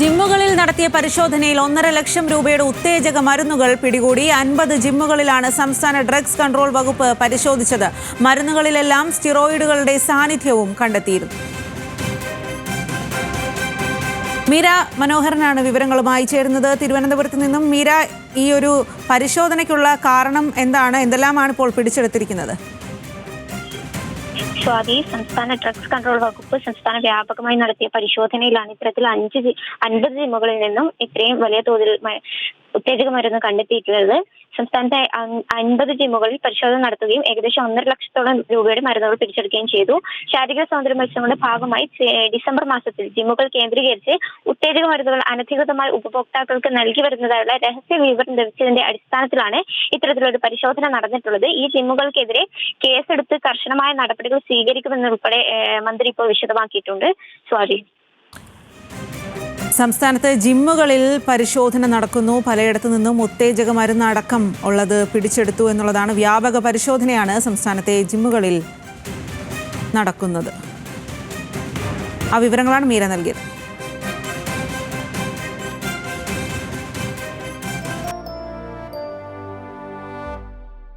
ജിമ്മുകളിൽ നടത്തിയ പരിശോധനയിൽ ഒന്നര ലക്ഷം രൂപയുടെ ഉത്തേജക മരുന്നുകൾ പിടികൂടി അൻപത് ജിമ്മുകളിലാണ് സംസ്ഥാന ഡ്രഗ്സ് കൺട്രോൾ വകുപ്പ് പരിശോധിച്ചത്. മരുന്നുകളിലെല്ലാം സ്റ്റിറോയിഡുകളുടെ സാന്നിധ്യവും കണ്ടെത്തിയിരുന്നു. മീര മനോഹരനാണ് വിവരങ്ങളുമായി ചേരുന്നത്. തിരുവനന്തപുരത്ത് നിന്നും മീര ഈ ഒരു പരിശോധനയ്ക്കുള്ള കാരണം എന്താണ്? എന്തെല്ലാമാണ് ഇപ്പോൾ പിടിച്ചെടുത്തിരിക്കുന്നത്? സ്വാതി സംസ്ഥാന ഡ്രഗ്സ് കൺട്രോൾ വകുപ്പ് സംസ്ഥാന വ്യാപകമായി നടത്തിയ പരിശോധനയിലാണ് ഇത്തരത്തിൽ അഞ്ച് അൻപത് ജിമ്മുകളിൽ നിന്നും ഇത്രയും വലിയ തോതിൽ ഉത്തേജക മരുന്ന് കണ്ടെത്തിയിട്ടുള്ളത് സംസ്ഥാനത്തെ അൻ- അൻപത് ജിമ്മുകളിൽ പരിശോധന നടത്തുകയും ഏകദേശം ഒന്നര ലക്ഷത്തോളം രൂപയുടെ മരുന്നുകൾ പിടിച്ചെടുക്കുകയും ചെയ്തു. ശാരീരിക സൗന്ദര്യ മത്സരങ്ങളുടെ ഭാഗമായി ഡിസംബർ മാസത്തിൽ ജിമ്മുകൾ കേന്ദ്രീകരിച്ച് ഉത്തേജക മരുന്നുകൾ അനധികൃതമായി ഉപഭോക്താക്കൾക്ക് നൽകി വരുന്നതായുള്ള രഹസ്യ വിവരം ലഭിച്ചതിന്റെ അടിസ്ഥാനത്തിലാണ് ഇത്തരത്തിലൊരു പരിശോധന നടന്നിട്ടുള്ളത്. ഈ ജിമ്മുകൾക്കെതിരെ കേസെടുത്ത് കർശനമായ നടപടികൾ സ്വീകരിക്കുമെന്നുൾപ്പെടെ മന്ത്രി ഇപ്പോൾ വിശദമാക്കിയിട്ടുണ്ട്. സ്വാതി. സംസ്ഥാനത്ത് ജിമ്മുകളിൽ പരിശോധന നടക്കുന്നു. പലയിടത്തു നിന്നും ഉത്തേജക മരുന്ന് അടക്കം ഉള്ളത് പിടിച്ചെടുത്തു എന്നുള്ളതാണ് വ്യാപക പരിശോധനയാണ് സംസ്ഥാനത്തെ ജിമ്മുകളിൽ നടക്കുന്നത്. ആ വിവരങ്ങളാണ് മീര നൽകിയത്.